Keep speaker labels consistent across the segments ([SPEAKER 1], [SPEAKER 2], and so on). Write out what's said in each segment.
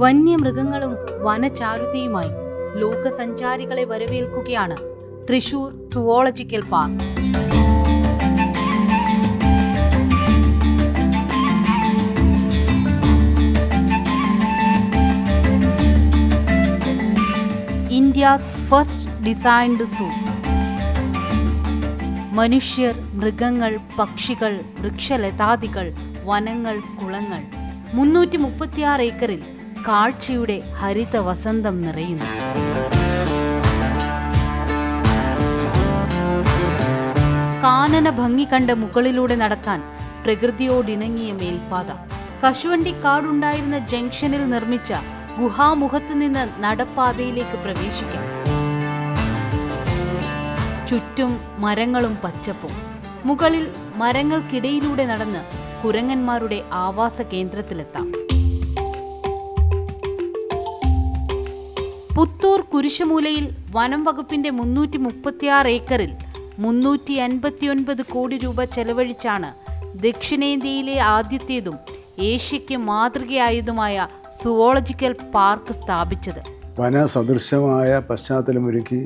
[SPEAKER 1] വന്യമൃഗങ്ങളും വനചാരുതയുമായി ലോകസഞ്ചാരികളെ വരവേൽക്കുകയാണ് Thrissur zoological park. India's first designed zoo. മനുഷ്യർ മൃഗങ്ങൾ പക്ഷികൾ വൃക്ഷലതാദികൾ വനങ്ങൾ കുളങ്ങൾ. മുന്നൂറ്റി മുപ്പത്തിയാറ് ഏക്കറിൽ കാഴ്ചയുടെ ഹരിത വസന്തം നിറയുന്നു. കാനന ഭംഗി കണ്ട മുകളിലൂടെ നടക്കാൻ പ്രകൃതിയോടിണങ്ങിയ മേൽപ്പാത. കശുവണ്ടി കാടുണ്ടായിരുന്ന ജംഗ്ഷനിൽ നിർമ്മിച്ച ഗുഹാമുഖത്ത് നിന്ന് നടപ്പാതയിലേക്ക് പ്രവേശിക്കാം. ചുറ്റും മരങ്ങളും പച്ചപ്പും. മുകളിൽ മരങ്ങൾക്കിടയിലൂടെ നടന്ന് കുരങ്ങന്മാരുടെ ആവാസ കേന്ദ്രത്തിലെത്താം. പുത്തൂർ കുരിശുമൂലയിൽ വനം വകുപ്പിന്റെ മുന്നൂറ്റി മുപ്പത്തിയാറ് ഏക്കറിൽ മുന്നൂറ്റി അൻപത്തിയൊൻപത് കോടി രൂപ ചെലവഴിച്ചാണ് ദക്ഷിണേന്ത്യയിലെ ആദ്യത്തേതും ഏഷ്യയ്ക്ക് മാതൃകയായതുമായ സുവോളജിക്കൽ പാർക്ക് സ്ഥാപിച്ചത്.
[SPEAKER 2] വനസദൃശമായ പശ്ചാത്തലമൊരുക്കി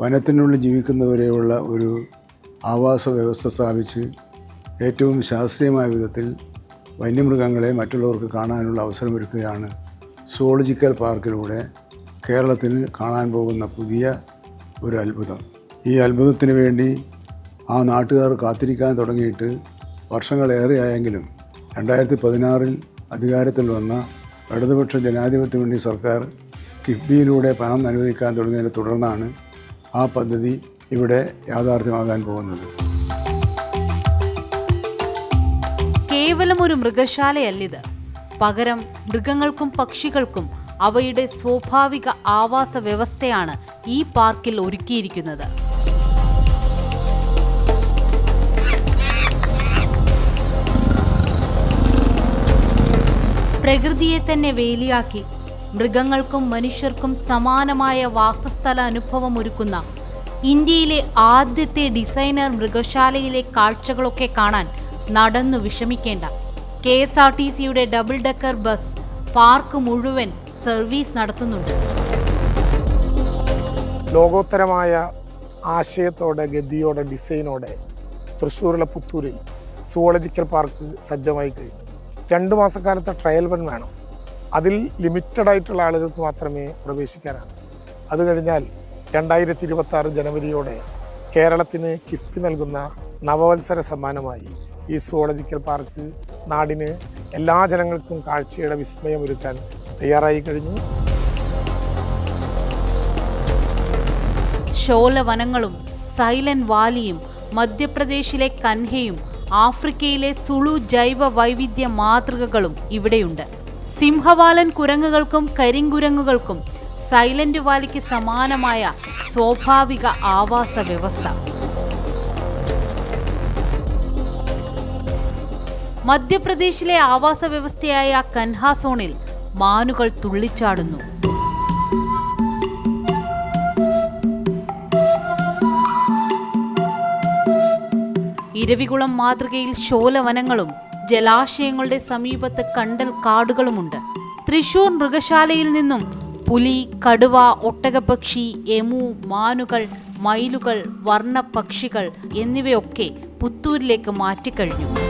[SPEAKER 2] വനത്തിനുള്ളിൽ ജീവിക്കുന്നവരെയുള്ള ഒരു ആവാസ വ്യവസ്ഥ സ്ഥാപിച്ച് ഏറ്റവും ശാസ്ത്രീയമായ വിധത്തിൽ വന്യമൃഗങ്ങളെ മറ്റുള്ളവർക്ക് കാണാനുള്ള അവസരമൊരുക്കുകയാണ് സുവോളജിക്കൽ പാർക്കിലൂടെ കേരളത്തിന് കാണാൻ പോകുന്ന പുതിയ ഒരു അത്ഭുതം. ഈ അത്ഭുതത്തിന് വേണ്ടി ആ നാട്ടുകാർ കാത്തിരിക്കാൻ തുടങ്ങിയിട്ട് വർഷങ്ങളേറെയായെങ്കിലും രണ്ടായിരത്തി പതിനാറിൽ അധികാരത്തിൽ വന്ന ഇടതുപക്ഷ ജനാധിപത്യ മുന്നണി സർക്കാർ കിഫ്ബിയിലൂടെ പണം അനുവദിക്കാൻ തുടങ്ങിയതിനെ തുടർന്നാണ് ആ പദ്ധതി ഇവിടെ യാഥാർത്ഥ്യമാകാൻ പോകുന്നത്.
[SPEAKER 1] കേവലം ഒരു മൃഗശാലയല്ലിത്. പകരം മൃഗങ്ങൾക്കും പക്ഷികൾക്കും അവയുടെ സ്വാഭാവിക ആവാസ വ്യവസ്ഥയാണ് ഈ പാർക്കിൽ ഒരുക്കിയിരിക്കുന്നത്. പ്രകൃതിയെ തന്നെ വേലിയാക്കി മൃഗങ്ങൾക്കും മനുഷ്യർക്കും സമാനമായ വാസസ്ഥല അനുഭവം ഒരുക്കുന്ന ഇന്ത്യയിലെ ആദ്യത്തെ ഡിസൈനർ മൃഗശാലയിലെ കാഴ്ചകളൊക്കെ കാണാൻ നടന്നു വിഷമിക്കേണ്ട. കെ എസ് ആർ ടി സിയുടെ ഡബിൾ ഡെക്കർ ബസ് പാർക്ക് മുഴുവൻ സർവീസ് നടത്തുന്നുണ്ട്.
[SPEAKER 3] ലോകോത്തരമായ ആശയത്തോടെ ഗതിയോടെ ഡിസൈനോടെ തൃശ്ശൂരിലെ പുത്തൂരിൽ സുവോളജിക്കൽ പാർക്ക് സജ്ജമായി കഴിഞ്ഞു. രണ്ട് മാസക്കാലത്തെ ട്രയൽ റൺ വേണം. അതിൽ ലിമിറ്റഡ് ആയിട്ടുള്ള ആളുകൾക്ക് മാത്രമേ പ്രവേശിക്കാനാണ് അത് കഴിഞ്ഞാൽ രണ്ടായിരത്തി ഇരുപത്തി ആറ് ജനുവരിയോടെ കേരളത്തിന് കിഫ്ബി നൽകുന്ന നവവത്സര സമ്മാനമായി ഈ സുവോളജിക്കൽ പാർക്ക് നാടിന് എല്ലാ ജനങ്ങൾക്കും കാഴ്ചയുടെ വിസ്മയം ഒരുക്കാൻ തയ്യാറായി കഴിഞ്ഞു.
[SPEAKER 1] ശോലവനങ്ങളും സൈലന്റ് വാലിയും മധ്യപ്രദേശിലെ കൻഹയും ആഫ്രിക്കയിലെ സുളു ജൈവ വൈവിധ്യ മാതൃകകളും ഇവിടെയുണ്ട്. സിംഹവാലൻ കുരങ്ങുകൾക്കും കരിങ്കുരങ്ങുകൾക്കും സൈലന്റ് വാലിക്ക് സമാനമായ സ്വാഭാവിക ആവാസ വ്യവസ്ഥ. മധ്യപ്രദേശിലെ ആവാസ വ്യവസ്ഥയായ കൻഹ സോണിൽ മാനുകൾ തുള്ളിച്ചാടുന്നു. ഇരവികുളം മാതൃകയിൽ ശോലവനങ്ങളും ജലാശയങ്ങളുടെ സമീപത്ത് കണ്ടൽ കാടുകളുമുണ്ട്. തൃശൂർ മൃഗശാലയിൽ നിന്നും പുലി കടുവ ഒട്ടകപ്പക്ഷി എമു മാനുകൾ മയിലുകൾ വർണ പക്ഷികൾ എന്നിവയൊക്കെ പുത്തൂരിലേക്ക് മാറ്റിക്കഴിഞ്ഞു.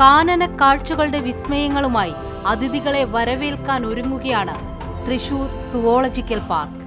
[SPEAKER 1] കാനന കാഴ്ചകളുടെ വിസ്മയങ്ങളുമായി അതിഥികളെ വരവേൽക്കാൻ ഒരുങ്ങുകയാണ് തൃശൂർ സുവോളജിക്കൽ പാർക്ക്.